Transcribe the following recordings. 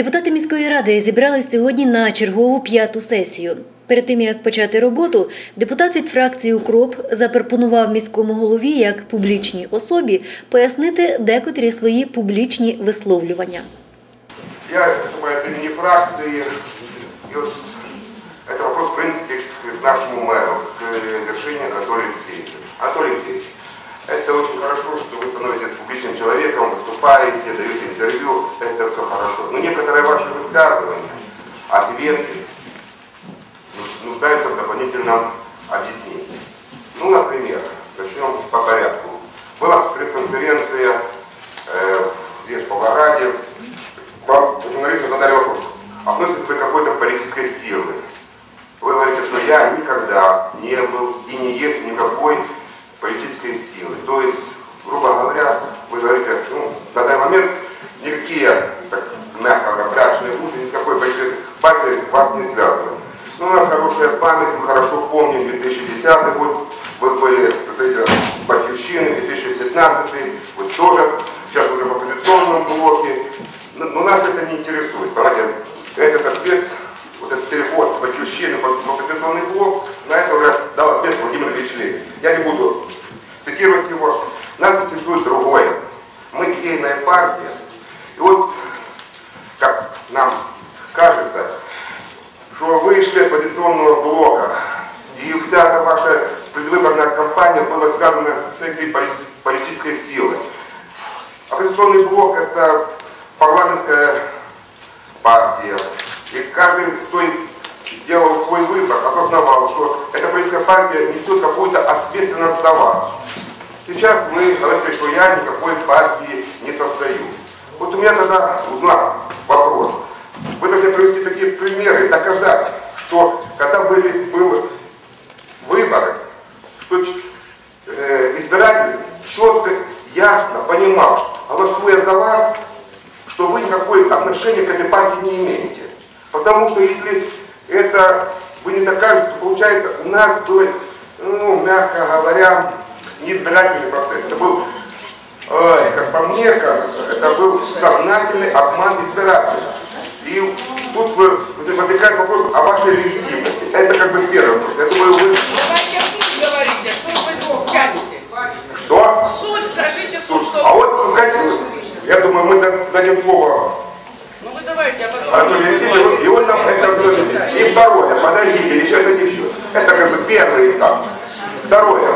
Депутати міської ради зібрались сьогодні на чергову п'яту сесію. Перед тим як почати роботу, депутат від фракції Укроп запропонував міському голові як публічній особі пояснити декотрі свої публічні висловлювання. Я выступаю от имени фракции. И вот это вопрос, в принципе, к нашему мэру, к Вершине Анатолию Алексеевичу. каждый, кто делал свой выбор, осознавал, что эта политическая партия несет какую-то ответственность за вас. Сейчас вы говорите, что я никакой партии не состою. Вот у меня тогда у нас вопрос. Вы должны привести такие примеры доказать, что когда были, был выборы, что э, избиратель четко, ясно понимал, голосуя за вас, что вы никакое отношение к этой партии не имеете. Потому что если это вы не докажете, то получается у нас был, ну, мягко говоря, не избирательный процесс. Это был, ой, как по мне кажется, это был сознательный обман избирателя. И тут возникает вопрос о вашей легитимности. Это как бы первый вопрос. Я думаю, вы... Давайте суть говорите, что вы его тянете? Что? Суть, скажите суть, Слушай, что а вот, пускайте, я думаю, мы да- дадим слово Ну вы давайте, а потом... Анатолий Алексеевич, и он нам это обсудит. И второе, подождите, еще это не все. Это как бы первый этап. Второе.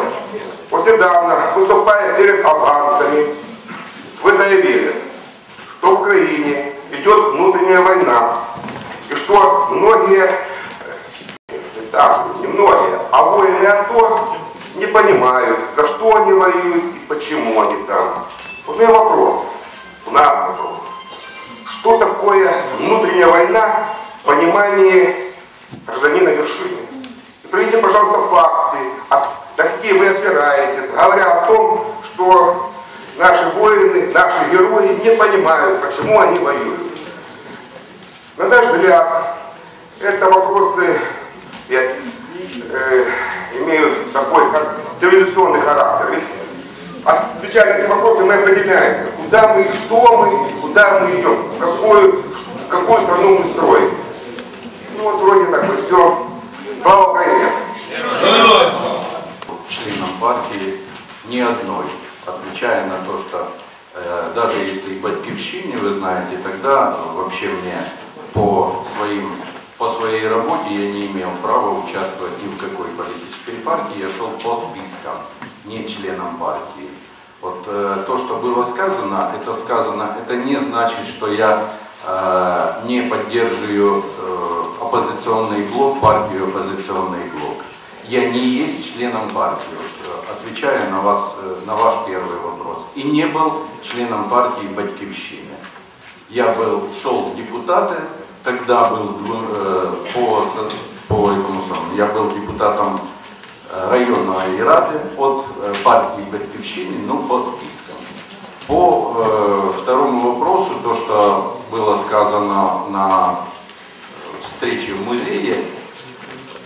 Вот недавно, выступая перед афганцами, вы заявили, что в Украине идет внутренняя война, и что многие, э, так, не многие, а АТО не понимают, за что они воюют и почему они там. Вот у меня вопрос, у нас вопрос. Что такое внутренняя война в понимании гражданина вершины? И приведите, пожалуйста, факты, на какие вы опираетесь, говоря о том, что наши воины, наши герои не понимают, почему они воюют. На наш взгляд, это вопросы э, имеют такой хар- цивилизационный характер. Ведь отвечая на эти вопросы, мы определяемся, куда мы, кто мы, куда мы идем, какую, какую страну мы строим. Ну вот вроде так бы все. Слава Украине! членом партии ни одной, отвечая на то, что э, даже если и Батькивщине, вы знаете, тогда вообще мне по, своим, по своей работе я не имел права участвовать ни в какой политической партии, я шел по спискам, не членом партии. Вот э, то, что было сказано, это сказано, это не значит, что я э, не поддерживаю э, оппозиционный блок, партию оппозиционный блок. Я не есть членом партии, вот, э, отвечая на, вас, э, на ваш первый вопрос. И не был членом партии Батькивщины. Я был, шел в депутаты, тогда был э, по, по этому самому, я был депутатом э, районной рады от э, партии Батькивщины, ну по спискам. По э, второму вопросу, то, что было сказано на встрече в музее,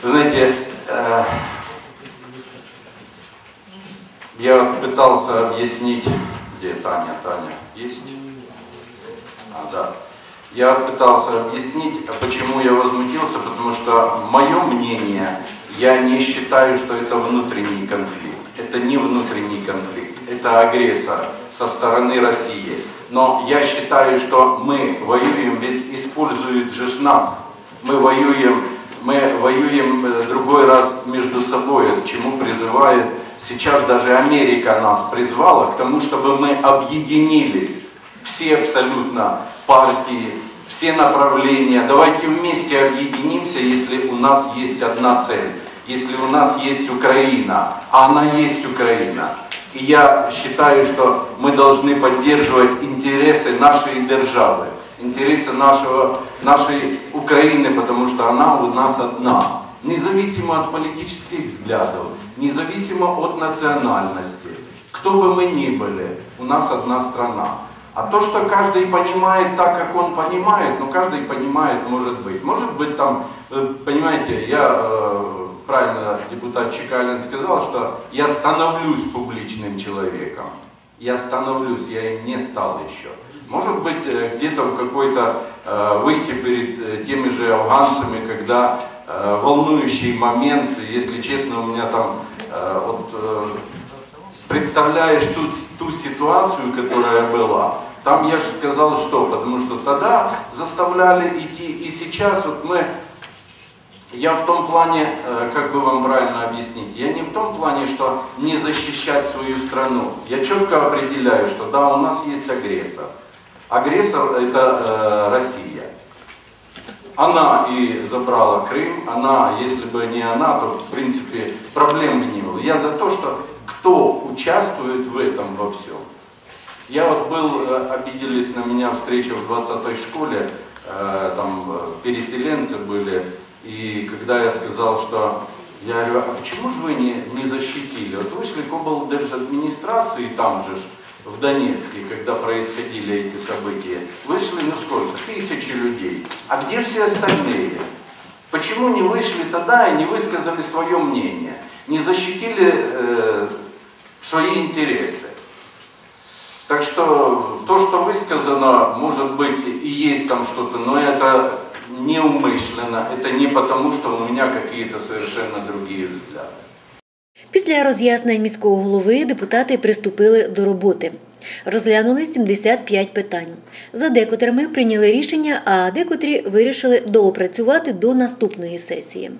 знаете, э, я пытался объяснить, где Таня, Таня есть? А, да. Я пытался объяснить, почему я возмутился, потому что мое мнение, я не считаю, что это внутренний конфликт. Это не внутренний конфликт, это агрессор со стороны России. Но я считаю, что мы воюем, ведь используют же нас. Мы воюем, мы воюем э, другой раз между собой, к чему призывает сейчас даже Америка нас призвала, к тому, чтобы мы объединились, все абсолютно партии, все направления. Давайте вместе объединимся, если у нас есть одна цель, если у нас есть Украина, а она есть Украина. И я считаю, что мы должны поддерживать интересы нашей державы, интересы нашего, нашей Украины, потому что она у нас одна. Независимо от политических взглядов, независимо от национальности, кто бы мы ни были, у нас одна страна. А то, что каждый понимает так, как он понимает, ну каждый понимает, может быть. Может быть там, э, понимаете, я, э, правильно депутат Чекалин сказал, что я становлюсь публичным человеком. Я становлюсь, я им не стал еще. Может быть, э, где-то в какой-то, выйти перед теми же афганцами, когда волнующий момент, если честно, у меня там вот представляешь ту, ту ситуацию, которая была, там я же сказал что, потому что тогда заставляли идти, и сейчас вот мы, я в том плане, э, как бы вам правильно объяснить, я не в том плане, что не защищать свою страну. Я четко определяю, что да, у нас есть агрессор. Агрессор это э, Россия. Она и забрала Крым, она, если бы не она, то в принципе проблем бы не было. Я за то, что кто участвует в этом во всем. Я вот был, э, обиделись на меня встреча в 20-й школе, э, там э, переселенцы были, и когда я сказал, что я говорю, а почему же вы не, не защитили? Вот вышли к администрации там же, в Донецке, когда происходили эти события, вышли, ну сколько, тысячи людей. А где все остальные? Почему не вышли тогда и не высказали свое мнение? Не защитили э, свои интересы? Так что то, что высказано, может быть и есть там что-то, но это неумышленно, это не потому, что у меня какие-то совершенно другие взгляды. Після роз'яснень міського голови депутати приступили до роботи. Розглянули 75 питань. За декотрими прийняли рішення, а декотрі вирішили доопрацювати до наступної сесії.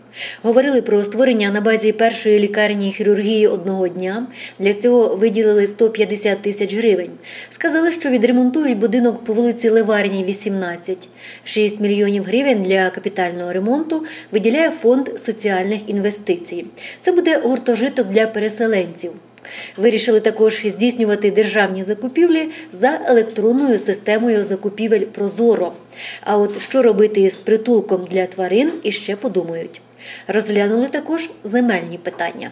Говорили про створення на базі першої лікарні хірургії одного дня. Для цього виділили 150 тисяч гривень. Сказали, що відремонтують будинок по вулиці Леварній, 18. 6 мільйонів гривень для капітального ремонту виділяє фонд соціальних інвестицій. Це буде гуртожиток для переселенців. Вирішили також здійснювати державні закупівлі за електронною системою закупівель Прозоро. А от що робити з притулком для тварин, іще подумають. Розглянули також земельні питання.